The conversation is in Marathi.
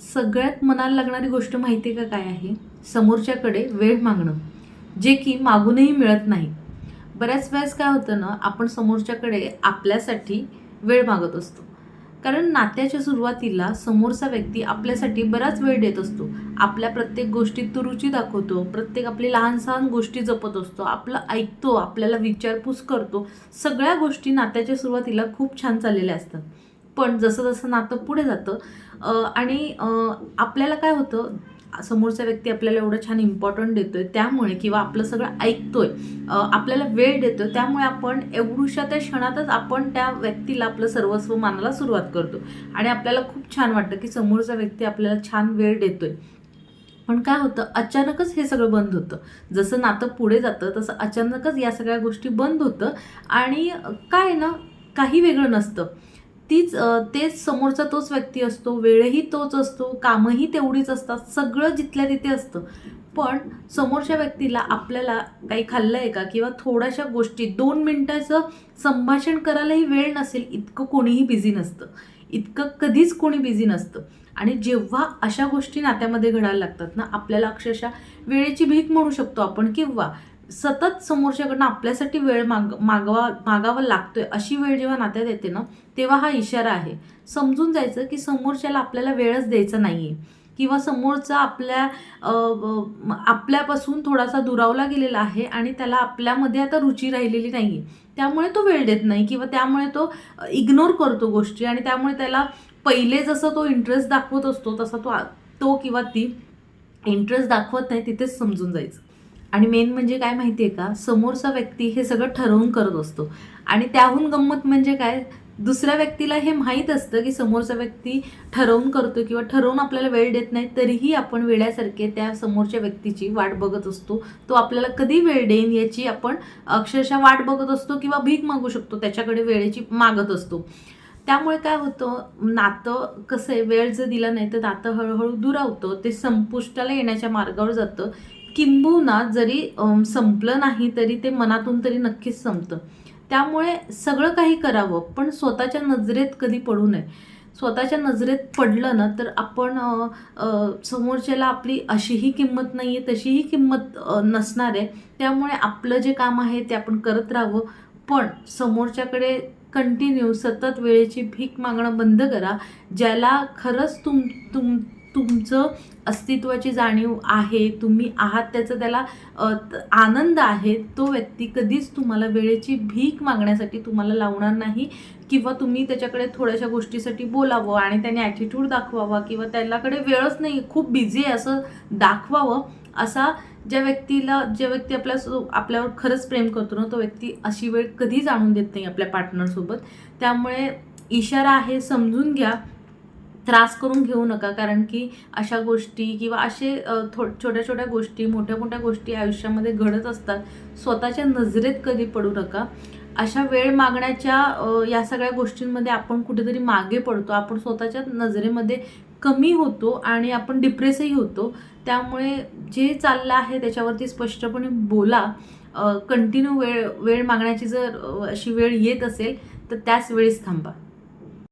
सगळ्यात मनाला लागणारी गोष्ट माहिती आहे का काय आहे? समोरच्याकडे वेळ मागणं जे की मागूनही मिळत नाही. बऱ्याच वेळेस काय होतं ना आपण समोरच्याकडे आपल्यासाठी वेळ मागत असतो. कारण नात्याच्या सुरुवातीला समोरचा व्यक्ती आपल्यासाठी बराच वेळ देत असतो. आपल्या प्रत्येक गोष्टीत तो रुची दाखवतो प्रत्येक आपली लहान सहान गोष्टी जपत असतो आपलं ऐकतो आपल्याला विचारपूस करतो. सगळ्या गोष्टी नात्याच्या सुरुवातीला खूप छान चाललेल्या असतात. पण जसं जसं नातं पुढे जातं आणि आपल्याला काय होतं समोरचा व्यक्ती आपल्याला एवढं छान इम्पॉर्टंट देतोय त्यामुळे किंवा आपलं सगळं ऐकतोय आपल्याला वेळ देतोय त्यामुळे आपण एवढूशा त्या क्षणातच आपण त्या व्यक्तीला आपलं सर्वस्व मानायला सुरुवात करतो. आणि आपल्याला खूप छान वाटतं की समोरचा व्यक्ती आपल्याला छान वेळ देतोय. पण काय होतं अचानकच हे सगळं बंद होतं. जसं नातं पुढे जातं तसं अचानकच या सगळ्या गोष्टी बंद होतं. आणि काय ना काही वेगळं नसतं. तीच तेच समोरचा तोच व्यक्ती असतो वेळही तोच असतो कामही तेवढीच असतात सगळं जिथल्या तिथे असतं. पण समोरच्या व्यक्तीला आपल्याला काही खाल्लं आहे का? किंवा थोड्याशा गोष्टी दोन मिनटाचं संभाषण करायलाही वेळ नसेल इतकं कोणीही बिझी नसतं. इतकं कधीच कोणी बिझी नसतं. आणि जेव्हा अशा गोष्टी नात्यामध्ये घडायला लागतात ना आपल्याला अक्षरशः वेळेची भीक म्हणू शकतो आपण किंवा सतत समोरच्याकडनं आपल्यासाठी वेळ माग मागवा मागावा लागतोय अशी वेळ जेव्हा नात्यात येते ना तेव्हा हा इशारा आहे. समजून जायचं की समोरच्याला आपल्याला वेळच द्यायचा नाही आहे किंवा समोरचा आपल्या आपल्यापासून थोडासा दुरावला गेलेला आहे आणि त्याला आपल्यामध्ये आता रुची राहिलेली नाही आहे त्यामुळे तो वेळ देत नाही किंवा त्यामुळे तो इग्नोर करतो गोष्टी आणि त्यामुळे त्याला पहिले जसं तो इंटरेस्ट दाखवत असतो तसा तो तो किंवा ती इंटरेस्ट दाखवत नाही तिथेच समजून जायचं. आणि मेन म्हणजे काय माहिती आहे का? समोरचा व्यक्ती हे सगळं ठरवून करत असतो. आणि त्याहून गंमत म्हणजे काय? दुसऱ्या व्यक्तीला हे माहीत असतं की समोरचा व्यक्ती ठरवून करतो किंवा ठरवून आपल्याला वेळ देत नाही तरीही आपण वेळासारखे त्या समोरच्या व्यक्तीची वाट बघत असतो. तो आपल्याला कधी वेळ देईन याची आपण अक्षरशः वाट बघत असतो किंवा भीक मागू शकतो त्याच्याकडे वेळेची मागत असतो. त्यामुळे काय होतं? नातं कसं आहे? वेळ जर दिला नाही तर नातं हळूहळू दुरावतं. ते संपुष्टाला येण्याच्या मार्गावर जातं. किंबहुना जरी संपलं नाही तरी ते मनातून तरी नक्कीच संपतं. त्यामुळे सगळं काही करावं पण स्वतःच्या नजरेत कधी पडू नये. स्वतःच्या नजरेत पडलं ना तर आपण समोरच्याला आपली अशीही किंमत नाही आहे तशीही किंमत नसणार. आहे त्यामुळे आपलं जे काम आहे ते आपण करत राहावं. पण समोरच्याकडे कंटिन्यू सतत वेळेची भीक मागणं बंद करा ज्याला खरंच तुम तुम तुमचं अस्तित्वाची जाणीव आहे तुम्ही आहात त्याचं त्याला आनंद आहे तो व्यक्ती कधीच तुम्हाला वेळेची भीक मागण्यासाठी तुम्हाला लावणार नाही किंवा तुम्ही त्याच्याकडे थोड्याशा गोष्टीसाठी बोलावं आणि त्याने ॲटिट्यूड दाखवावा किंवा त्याच्याकडे वेळच नाही खूप बिझी आहे असं दाखवावं. असा ज्या व्यक्तीला ज्या व्यक्ती आपल्या सो- आपल्यावर खरंच प्रेम करतो ना तो व्यक्ती अशी वेळ कधी जाणून देत नाही आपल्या पार्टनरसोबत त्यामुळे इशारा आहे समजून घ्या. त्रास करून घेऊ नका कारण की अशा गोष्टी किंवा असे थो छोट्या छोट्या गोष्टी मोठ्या मोठ्या गोष्टी आयुष्यामध्ये घडत असतात स्वतःच्या नजरेत कधी पडू नका. अशा वेळ मागण्याच्या या सगळ्या गोष्टींमध्ये आपण कुठेतरी मागे पडतो आपण स्वतःच्या नजरेमध्ये कमी होतो आणि आपण डिप्रेसही होतो. त्यामुळे जे चाललं आहे त्याच्यावरती स्पष्टपणे बोला. कंटिन्यू वेळ वेळ मागण्याची जर अशी वेळ येत असेल तर त्याच वेळेस थांबा.